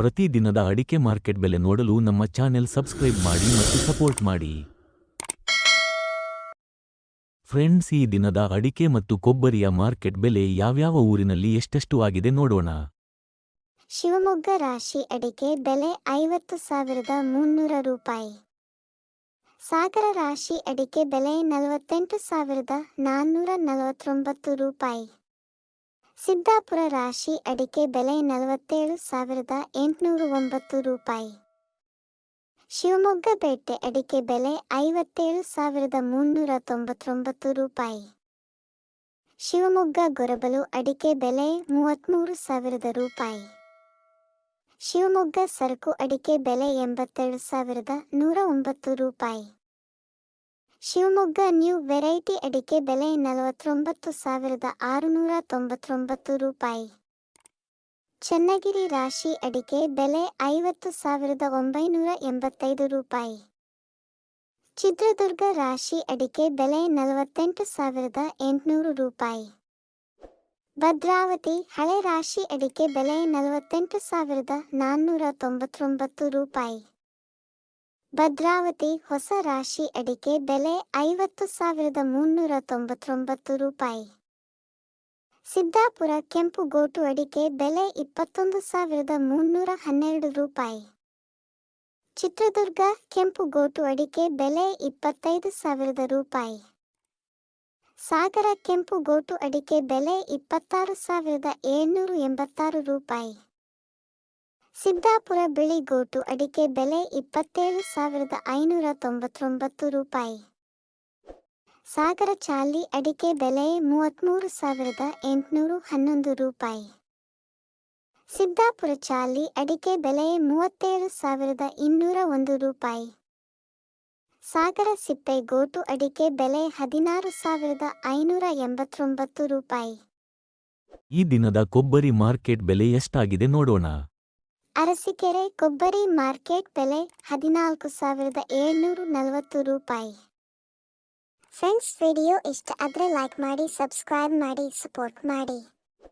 ಪ್ರತಿದಿನದ ಅಡಿಕೆ ಮಾರ್ಕೆಟ್ ಬೆಲೆ ನೋಡಲು ನಮ್ಮ ಚಾನೆಲ್ ಸಬ್ಸ್ಕ್ರೈಬ್ ಮಾಡಿ ಮತ್ತು ಸಪೋರ್ಟ್ ಮಾಡಿ. ಫ್ರೆಂಡ್ಸ್, ಈ ದಿನದ ಅಡಿಕೆ ಮತ್ತು ಕೊಬ್ಬರಿಯ ಮಾರ್ಕೆಟ್ ಬೆಲೆ ಯಾವ್ಯಾವ ಊರಿನಲ್ಲಿ ಎಷ್ಟೆಷ್ಟು ಆಗಿದೆ ನೋಡೋಣ. ಶಿವಮೊಗ್ಗ ರಾಶಿ ಅಡಿಕೆ ಬೆಲೆ ಐವತ್ತು ಸಾವಿರದ ಮುನ್ನೂರ ರೂಪಾಯಿ. ಸಾಗರ ರಾಶಿ ಅಡಿಕೆ ಬೆಲೆ ನಲವತ್ತೆಂಟು ಸಾವಿರದ ನಾನ್ನೂರ ನಲವತ್ತೊಂಬತ್ತು ರೂಪಾಯಿ. ಸಿದ್ದಾಪುರ ರಾಶಿ ಅಡಿಕೆ ಬೆಲೆ ನಲವತ್ತೇಳು ಸಾವಿರದ ಎಂಟುನೂರ ಒಂಬತ್ತು ರೂಪಾಯಿ. ಶಿವಮೊಗ್ಗ ಪೇಟೆ ಅಡಿಕೆ ಬೆಲೆ ಐವತ್ತೇಳು ಸಾವಿರದ ಮುನ್ನೂರ ತೊಂಬತ್ತೊಂಬತ್ತು ರೂಪಾಯಿ. ಶಿವಮೊಗ್ಗ ಗೊರಬಲು ಅಡಿಕೆ ಬೆಲೆ ಮೂವತ್ತ್ಮೂರು ಸಾವಿರದ ರೂಪಾಯಿ. ಶಿವಮೊಗ್ಗ ಸರಕು ಅಡಿಕೆ ಬೆಲೆ ಎಂಬತ್ತೆರಡು ಸಾವಿರದ ನೂರ ಒಂಬತ್ತು ರೂಪಾಯಿ. ಶಿವಮೊಗ್ಗ ನ್ಯೂ ವೆರೈಟಿ ಅಡಿಕೆ ಬೆಲೆ ನಲವತ್ತೊಂಬತ್ತು ಸಾವಿರದ ಆರುನೂರ ತೊಂಬತ್ತೊಂಬತ್ತು ರೂಪಾಯಿ. ಚನ್ನಗಿರಿ ರಾಶಿ ಅಡಿಕೆ ಬೆಲೆ ಐವತ್ತು ಸಾವಿರದ ಒಂಬೈನೂರ ಎಂಬತ್ತೈದು ರೂಪಾಯಿ. ಚಿತ್ರದುರ್ಗ ರಾಶಿ ಅಡಿಕೆ ಬೆಲೆ ನಲವತ್ತೆಂಟು ಸಾವಿರದ ಎಂಟುನೂರು ರೂಪಾಯಿ. ಭದ್ರಾವತಿ ಹಳೆ ರಾಶಿ ಅಡಿಕೆ ಬೆಲೆ ನಲವತ್ತೆಂಟು ಸಾವಿರದ ನಾನ್ನೂರ ತೊಂಬತ್ತೊಂಬತ್ತು ರೂಪಾಯಿ. ಭದ್ರಾವತಿ ಹೊಸ ರಾಶಿ ಅಡಿಕೆ ಬೆಲೆ ಐವತ್ತು ಸಾವಿರದ ಮುನ್ನೂರ ತೊಂಬತ್ತೊಂಬತ್ತು ರೂಪಾಯಿ. ಸಿದ್ದಾಪುರ ಕೆಂಪು ಗೋಟು ಅಡಿಕೆ ಬೆಲೆ ಇಪ್ಪತ್ತೊಂದು ಸಾವಿರದ ಮುನ್ನೂರ ಹನ್ನೆರಡು ರೂಪಾಯಿ. ಚಿತ್ರದುರ್ಗ ಕೆಂಪು ಗೋಟು ಅಡಿಕೆ ಬೆಲೆ ಇಪ್ಪತ್ತೈದು ಸಾವಿರದ ರೂಪಾಯಿ. ಸಾಗರ ಕೆಂಪು ಗೋಟು ಅಡಿಕೆ ಬೆಲೆ ಇಪ್ಪತ್ತಾರು ಸಾವಿರದ ಏಳ್ನೂರು ಎಂಬತ್ತಾರು ರೂಪಾಯಿ. ಸಿದ್ದಾಪುರ ಬಿಳಿ ಗೋಟು ಅಡಿಕೆ ಬೆಲೆ ಇಪ್ಪತ್ತೇಳು ಸಾವಿರದ ಐನೂರ ತೊಂಬತ್ತೊಂಬತ್ತು ರೂಪಾಯಿ. ಸಾಗರ ಚಾಲಿ ಅಡಿಕೆ ಬೆಲೆ ಮೂವತ್ತ್ಮೂರು ಸಾವಿರದ ಎಂಟುನೂರು ಹನ್ನೊಂದು ರೂಪಾಯಿ. ಸಿದ್ದಾಪುರ ಚಾಲಿ ಅಡಿಕೆ ಬೆಲೆ ಮೂವತ್ತೇಳು ಸಾವಿರದ ಇನ್ನೂರ ಒಂದು ರೂಪಾಯಿ. ಸಾಗರ ಸಿಪ್ಪೆ ಗೋಟು ಅಡಿಕೆ ಬೆಲೆ ಹದಿನಾರು ಸಾವಿರದ ಐನೂರ ಎಂಬತ್ತೊಂಬತ್ತು ರೂಪಾಯಿ. ಈ ದಿನದ ಕೊಬ್ಬರಿ ಮಾರ್ಕೆಟ್ ಬೆಲೆ ಎಷ್ಟಾಗಿದೆ ನೋಡೋಣ. ಅರಸೀಕೆರೆ ಕೊಬ್ಬರಿ ಮಾರ್ಕೆಟ್ ಬೆಲೆ ಹದಿನಾಲ್ಕು ಸಾವಿರದ ಏಳ್ನೂರು ನಲವತ್ತು ರೂಪಾಯಿ. ಫ್ರೆಂಡ್ಸ್, ವಿಡಿಯೋ ಇಷ್ಟ ಆದರೆ ಲೈಕ್ ಮಾಡಿ ಸಬ್ಸ್ಕ್ರೈಬ್ ಮಾಡಿ ಸಪೋರ್ಟ್ ಮಾಡಿ.